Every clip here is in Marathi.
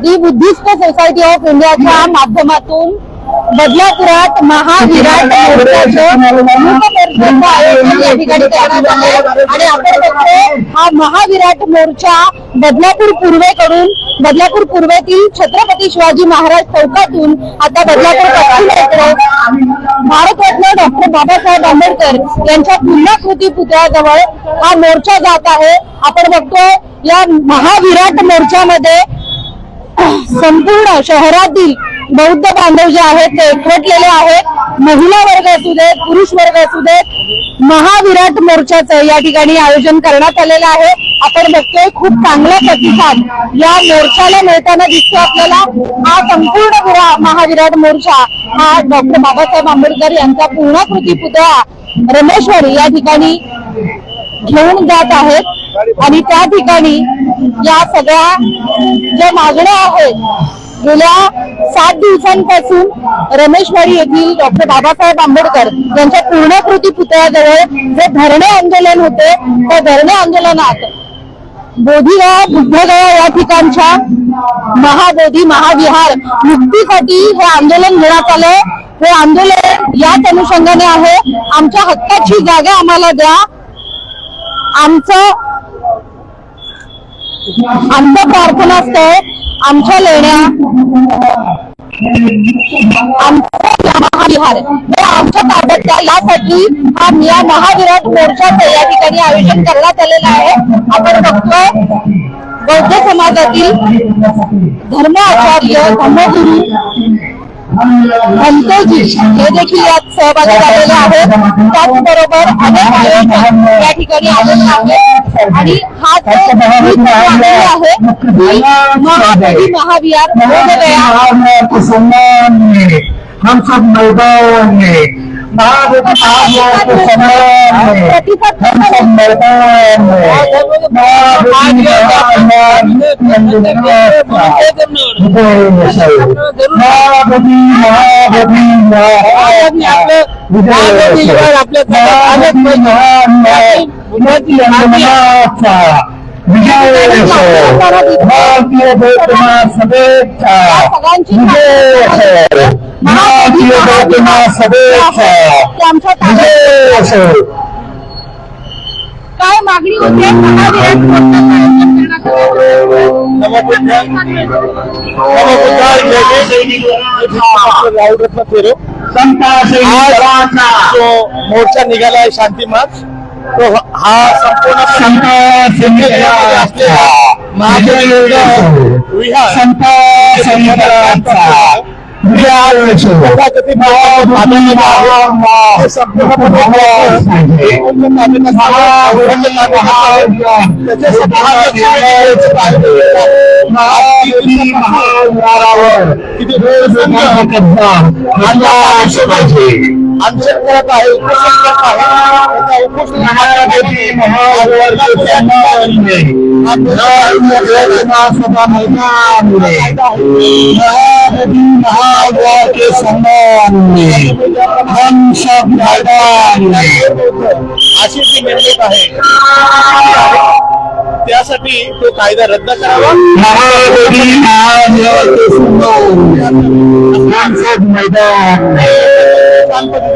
The Buddhist society of India माध्यमातून बदलापुरात महाविराट मोर्चाचं मूकमोर्चाचं आयोजन या ठिकाणी करण्यात आलंय आणि आपण बघतोय हा महाविराट मोर्चा बदलापूर पूर्वेकडून बदलापूर पूर्वेतील छत्रपती शिवाजी महाराज चौकातून आता बदलापूर पश्चिमेकडे भारतरत्न डॉक्टर बाबासाहेब आंबेडकर यांच्या पुण्यकृती पुतळ्याजवळ हा मोर्चा जात आहे. आपण बघतोय या महाविराट मोर्चामध्ये संपूर्ण शहरातील बौद्ध बांधव जे आहेत ते एकवटलेले आहेत. महिला वर्ग असू देत पुरुष वर्ग असू देत महाविराट मोर्चाचं या ठिकाणी आयोजन करण्यात आलेलं आहे. आपण बघतोय खूप चांगला प्रतिसाद या मोर्चाला मिळताना दिसतो आपल्याला. हा संपूर्ण महाविराट मोर्चा हा डॉक्टर बाबासाहेब आंबेडकर यांचा पूर्णाकृती पुतळा रमेश्वरी या ठिकाणी घेऊन जात आहेत. आणि त्या ठिकाणी या सगळ्या ज्या मागण्या आहेत गेल्या सात दिवसांपासून रमेशवाडी येथील डॉक्टर बाबासाहेब आंबेडकर यांच्या पूर्णकृती पुतळ्याजवळ जे धरणे आंदोलन होते त्या धरणे आंदोलनात बोधीगया बुद्धगया या ठिकाणच्या महाबोधी महाविहार मुक्तीसाठी हे आंदोलन घेण्यात आलंय हे आंदोलन याच अनुषंगाने आहे. आमच्या हक्काची जागा आम्हाला द्या. आमचं आमचं प्रार्थना स्थळ आमच्या लेण्या महाविहार हे आमच्या ताब्यात द्या यासाठी हा या महाविराट मोर्चाचं या ठिकाणी आयोजन करण्यात आलेलं आहे आपण बघतोय बौद्ध समाजातील धर्म आचार्य धर्मगुरू भंतेजी हे देखील यात सहभागी झालेले आहेत त्याचबरोबर अनेक आयोजक या ठिकाणी आलेले आहेत. आणि हा जो आहे महाबोधी महाविहार बोधगया हम सब मैदान में महाबोधि भारतीय बौद्ध विजय असेल. भारतीय बौद्ध महासभेचा ते आमच्या ताब्यात विजय असेल. काय मागणी होते महाविराट मोर्चाचं आयोजन करण्यात आलं. राहुलरत्न फेरो संता सैनिकांचा जो मोर्चा निघाला आहे शांती मार्च तो हा संपूर्ण संता सैनिकांचा विजय असेल. विहार संता हे हा महाविहारावर किती वेळ कब्जा आणला पाहिजे आंदोलन करत आहे उपोषण करत आहे मैदान के सम्मान में हम सब मैदान अशी जी नेमणूक आहे त्यासाठी तो कायदा रद्द करावा महादेवी महाविहार मैदान छान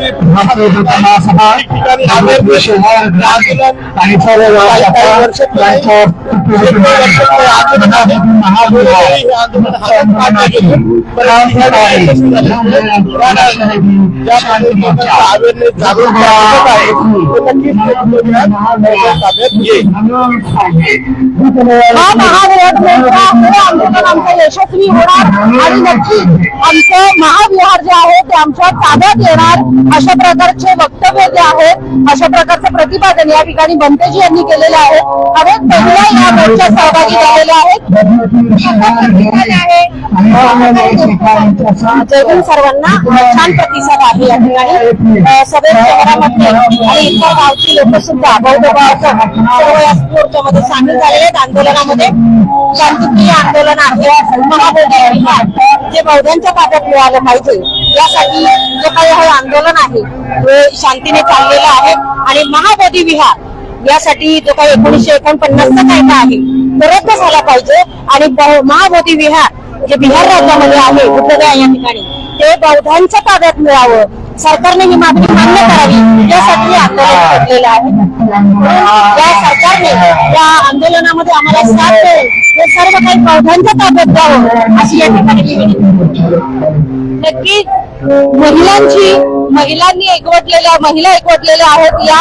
यशस्वी यशस्वी होणार आणि नक्की आमचं महाविहार जे आहे ते आमच्या ताब्यात येणार आहात. अशा प्रकारचे वक्तव्य जे आहेत अशा प्रकारचं प्रतिपादन या ठिकाणी बनतेजी यांनी केलेलं आहे. अनेक महिला या मोर्चात सहभागी झालेल्या आहेत जयगुण सर्वांना छान प्रतिसाद आहे या ठिकाणी. सगळे शहरामध्ये आणि इतर गावची लोक सुद्धा बौद्ध सर्व या मोर्चामध्ये सामील झालेले आहेत. आंदोलनामध्ये शांतिप्रिय आंदोलन आहे. महाबोधी जे बौद्धांच्या ताब्यात मिळालं पाहिजे यासाठी जे काही हे आंदोलन आहे ते शांतीने चाललेलं आहे. आणि महाबोधी विहार यासाठी जो काही एकोणीसशे एकोणपन्नासचा कायदा आहे तो रद्द झाला पाहिजे. आणि महाबोधी विहार जे बिहार राज्यामध्ये आहे बुद्धगया या ठिकाणी ते बौद्धांच्या ताब्यात मिळावं. सरकारने ही मागणी मान्य करावी यासाठी आंदोलन घडलेलं आहे. या सरकारने या आंदोलनामध्ये आम्हाला साथ देऊन हे सर्व काही बौद्धांच्या ताब्यात द्यावं अशी या ठिकाणी नक्की महिलांची महिलांनी एकवटलेल्या महिला एकवटलेल्या आहेत या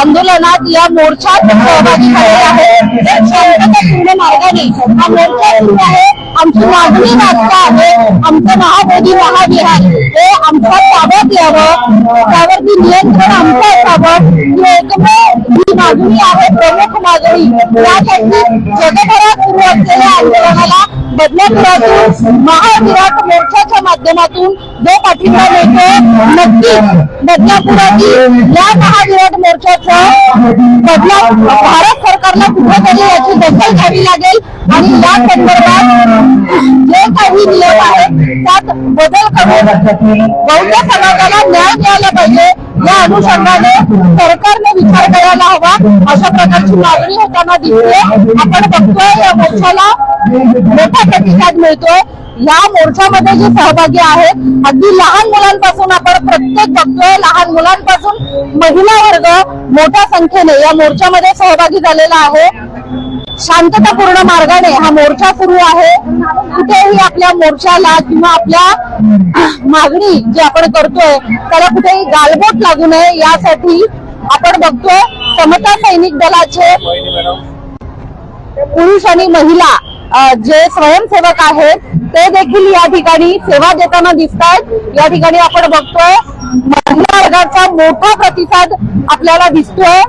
आंदोलनात या मोर्चात सहभागी झालेल्या आहेत. शांततापूर्ण मार्गाने हा मोर्चा सुरू आहे. आमची मागणी रास्त आहे. आमचं महाबोधी महाविहार हे आमच्या ताब्यात यावं. त्यावरती नियंत्रण आमचं ही आहे प्रमुख मागणी. त्यासाठी जगभरात सुरू असलेल्या आंदोलनाला बदलापुरातून महाविराट मोर्चाच्या माध्यमातून जो पाठिंबा मिळतो नक्कीच बदलापुरातील या महाविराट मोर्चाचं बदला भारत सरकारला कुठेतरी याची दखल घ्यावी लागेल. आणि या संदर्भात काही नियम आहेत त्यात बदल करून बौद्ध समाजाला न्याय मिळाला पाहिजे. या अनुषंगाने सरकारने विचार करायला हवा. अशा प्रकारची मागणी होताना दिसते. आपण बघतोय या मोर्चाला मोठा प्रतिसाद मिळतोय. या मोर्चामध्ये जे सहभागी आहेत अगदी लहान मुलांपासून आपण प्रत्येक बघतोय. लहान मुलांपासून महिला वर्ग मोठ्या संख्येने या मोर्चामध्ये सहभागी झालेला आहे. शांततापूर्ण मार्गाने हा मोर्चा सुरू आहे. कुठेही आपल्या मोर्चाला किंवा आपल्या मागणी जी आपण करतोय त्याला कुठेही गालबोट लागू नये यासाठी आपण बघतोय समता सैनिक दलाचे पुरुष आणि महिला जे स्वयंसेवक आहेत ते देखील या ठिकाणी सेवा देताना दिसत आहेत या ठिकाणी आपण बघतोय महिला वर्गाचा मोठा प्रतिसाद आपल्याला दिसतोय.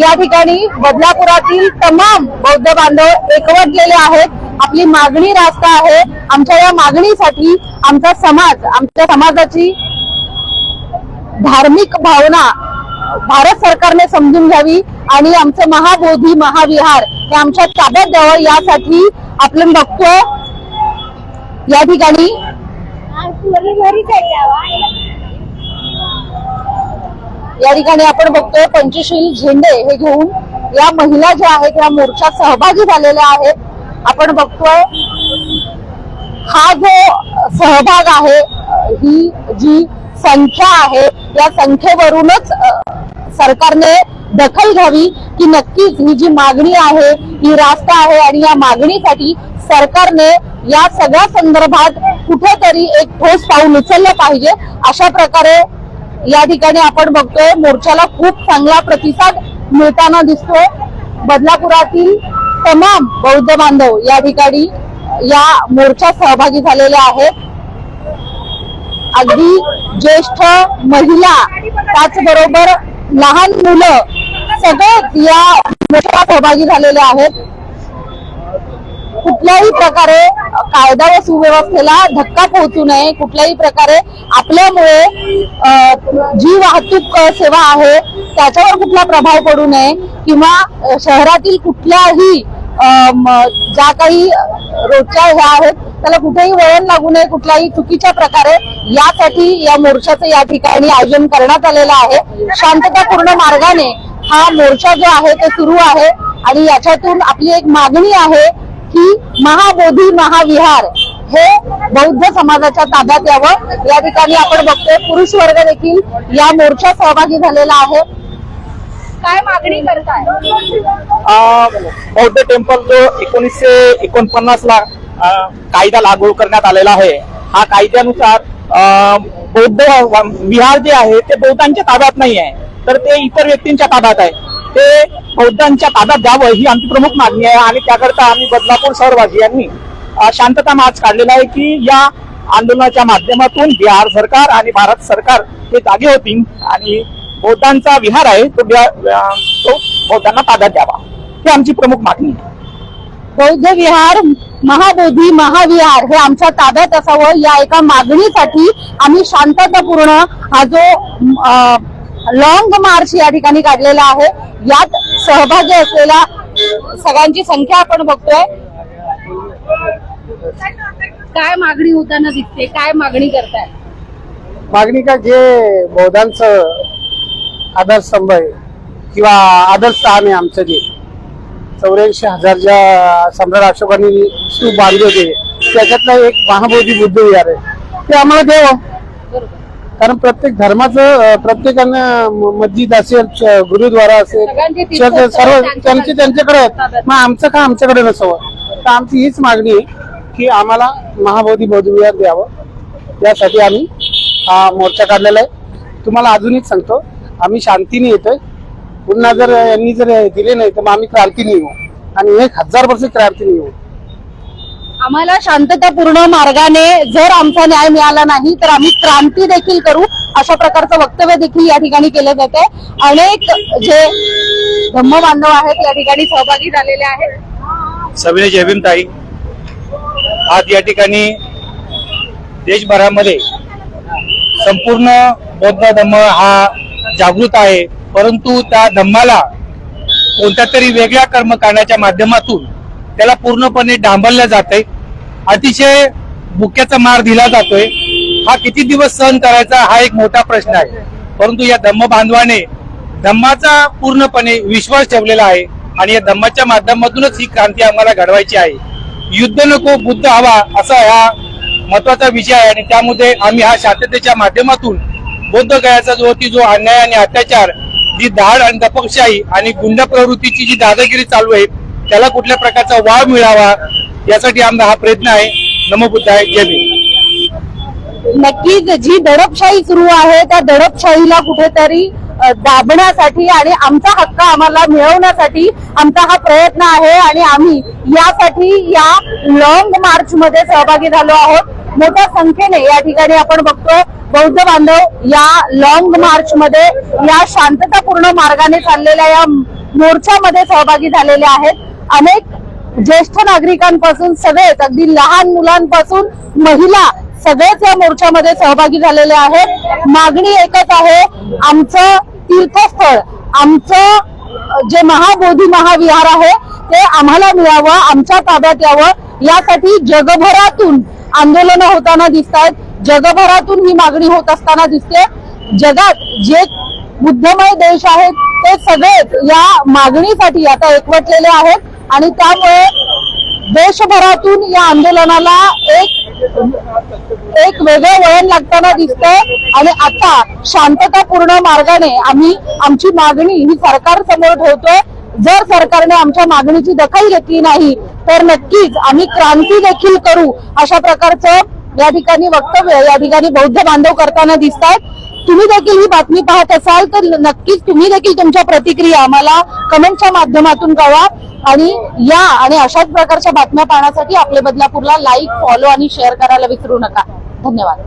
या ठिकाणी बदलापुरातील तमाम बौद्ध बांधव एकवटलेले आहेत. आपली मागणी रास्त आहे. आमच्या या मागणीसाठी आमचा समाज आमच्या समाजाची धार्मिक भावना भारत सरकारने समजून घ्यावी आणि आमचं महाबोधी महाविहार हे आमच्या ताब्यात द्यावं. यासाठी आपण बघतो या ठिकाणी या ठिकाणी आपण बघतोय पंचशील झेंडे हे घेऊन या महिला ज्या आहेत या मोर्चात सहभागी झालेल्या आहेत. आपण बघतोय हा जो सहभाग आहे ही जी संख्या आहे या संख्येवरूनच सरकारने दखल घ्यावी की नक्कीच ही जी मागणी आहे ही रास्त आहे आणि या मागणीसाठी सरकारने या सगळ्या संदर्भात कुठेतरी एक ठोस पाऊल उचललं पाहिजे. अशा प्रकारे या ठिकाणी आपण बघतोय मोर्चाला खूप चांगला प्रतिसाद मिळताना दिसतोय. बदलापुरातील तमाम बौद्ध बांधव या ठिकाणी या मोर्चात सहभागी झालेले आहेत. अगदी ज्येष्ठ महिला त्याचबरोबर लहान मुलं सगळेच या मोर्चात सहभागी झालेले आहेत. कुठल्याही प्रकारे कायदा व सुव्यवस्थेला धक्का पोहोचू नये. कुठल्याही प्रकारे आपल्यामुळे जी वाहतूक सेवा आहे त्याच्यावर कुठला प्रभाव पडू नये किंवा शहरातील कुठल्याही म, ज्या काही रोजच्या ह्या आहेत त्याला कुठेही वळण लागू नये. कुठल्याही चुकीच्या प्रकारे यासाठी या मोर्चाचं या ठिकाणी आयोजन करण्यात आलेलं आहे. शांततापूर्ण मार्गाने हा मोर्चा जो आहे तो सुरू आहे. आणि याच्यातून आपली एक मागणी आहे की महाबोधी महाविहार हे बौद्ध समाजाच्या ताब्यात यावं. या ठिकाणी आपण बघतोय पुरुष वर्ग देखील या मोर्चात सहभागी झालेला आहे. काय मागणी करताय? अं, बौद्ध टेम्पल जो एकोणीसशे एकोणपन्नास ला कायदा लागू करण्यात आलेला आहे हा कायद्यानुसार अं, बौद्ध विहार जे आहे ते बौद्धांच्या ताब्यात नाही आहे तर ते इतर व्यक्तींच्या ताब्यात आहे. ते बौद्धांच्या ताब्यात द्यावं ही आमची प्रमुख मागणी आहे आणि त्याकरता आम्ही बदलापूर शहरवासियांनी यांनी शांतता मार्च काढलेला आहे की या आंदोलनाच्या माध्यमातून बिहार सरकार आणि भारत सरकार हे जागे होतील आणि बौद्धांचा विहार आहे तो तो बौद्धांना ताब्यात द्यावा. ही आमची प्रमुख मागणी आहे. बौद्ध विहार महाबोधी महाविहार हे आमच्या ताब्यात असावं या एका मागणीसाठी आम्ही शांततापूर्ण हा जो लॉंग मार्च या ठिकाणी काढलेला आहे. यात सहभागी असलेल्या सगळ्यांची संख्या आपण बघतोय. काय मागणी होताना दिसते? काय मागणी करताय? मागणी का जे बौद्धांचं आधारस्तंभ आहे किंवा आदरस्थान आहे आमचं जे. चौऱ्याऐंशी हजारच्या सम्राट अशोकांनी स्तूप बांधले होते त्याच्यातलं एक महाबोधी बुद्ध विहार आहे. ते आम्हाला द्यावं. कारण प्रत्येक धर्माचं प्रत्येकानं मस्जिद असेल गुरुद्वारा असेल सर्व त्यांचे त्यांच्याकडे आहेत. मग आमचं का आमच्याकडे नसावं? तर आमची हीच मागणी आहे की आम्हाला महाबोधी बौद्ध विहार द्यावं. यासाठी आम्ही हा मोर्चा काढलेला आहे. तुम्हाला अजूनच सांगतो आम्ही शांतीने येतोय. पुन्हा जर यांनी जर दिले नाही तर मग आम्ही क्रांतीने येऊ. आणि एक हजार वर्ष क्रांतीने येऊ. आम्हाला शांततापूर्ण मार्गाने जर आमचा न्याय मिळाला नाही तर आम्ही क्रांती देखील करू अशा प्रकारचं वक्तव्य देखील या ठिकाणी केलं जात आहे अनेक जे धम्म बांधव आहेत या ठिकाणी सहभागी झालेले आहेत. सविनय जयभीम ताई आज या ठिकाणी देशभरामध्ये संपूर्ण बौद्ध धम्म हा जागृत आहे परंतु त्या धम्माला कोणत्या तरी वेगळ्या कर्मकांडाच्या माध्यमातून त्याला पूर्णपणे डांबरलं आहे अतिशय बुक्याचा मार दिला जातोय. हा किती दिवस सहन करायचा हा एक मोठा प्रश्न आहे. परंतु या धम्म बांधवाने धम्माचा पूर्णपणे विश्वास ठेवलेला आहे आणि या धम्माच्या माध्यमातूनच ही क्रांती आम्हाला घडवायची आहे. युद्ध नको बुद्ध हवा असा हा महत्त्वाचा विषय आहे आणि त्यामध्ये आम्ही हा शांततेच्या माध्यमातून बौद्ध गयाचा जो ती जो अन्याय आणि अत्याचार जी धाड आणि दपकशाही आणि गुंड प्रवृत्तीची जी दादागिरी चालू आहे त्याला कुठल्या प्रकारचा वाव मिळावा यासाठी आमचा हा प्रयत्न आहे. नमोबुद्ध आहे. जय भीम. नक्कीच जी दडपशाही सुरू आहे त्या दडपशाहीला कुठेतरी दाबण्यासाठी आणि आमचा हक्क आम्हाला मिळवण्यासाठी आमचा हा प्रयत्न आहे आणि आम्ही यासाठी या लॉंग मार्च मध्ये सहभागी झालो आहोत. मोठ्या संख्येने या ठिकाणी आपण बघतो बौद्ध बांधव या लॉंग मार्च मध्ये या शांततापूर्ण मार्गाने चाललेल्या या मोर्चामध्ये सहभागी झालेले आहेत. अनेक ज्येष्ठ नागरिकांपासून सगळेच अगदी लहान मुलांपासून महिला सगळेच या मोर्चामध्ये सहभागी झालेले आहेत. मागणी एकच आहे आमचं तीर्थस्थळ आमचं जे महाबोधी महाविहार आहे ते आम्हाला मिळावं आमच्या ताब्यात यावं. यासाठी जगभरातून आंदोलनं होताना दिसत आहेत जगभरातून ही मागणी होत असताना दिसते. जगात जे बुद्धमय देश आहेत ते सगळेच या मागणीसाठी आता एकवटलेले आहेत. आणि त्यामुळे देशभरातून या आंदोलनाला एक एक वेगळं वळण लागताना दिसतंय. आणि आता शांततापूर्ण मार्गाने आम्ही आमची मागणी ही सरकार समोर ठेवतोय. जर सरकारने आमच्या मागणीची दखल घेतली नाही तर नक्कीच आम्ही क्रांती देखील करू अशा प्रकारचं या ठिकाणी वक्तव्य या ठिकाणी बौद्ध बांधव करताना दिसत आहेत तुम्ही देखील ही बातमी पाहत असाल तर नक्कीच तुम्ही देखील तुमच्या प्रतिक्रिया आम्हाला कमेंटच्या माध्यमातून कळवा. आणि या आणि अशाच प्रकारच्या बातम्या पाहण्यासाठी आपले बदलापूरला लाईक फॉलो आणि शेअर करायला विसरू नका. धन्यवाद.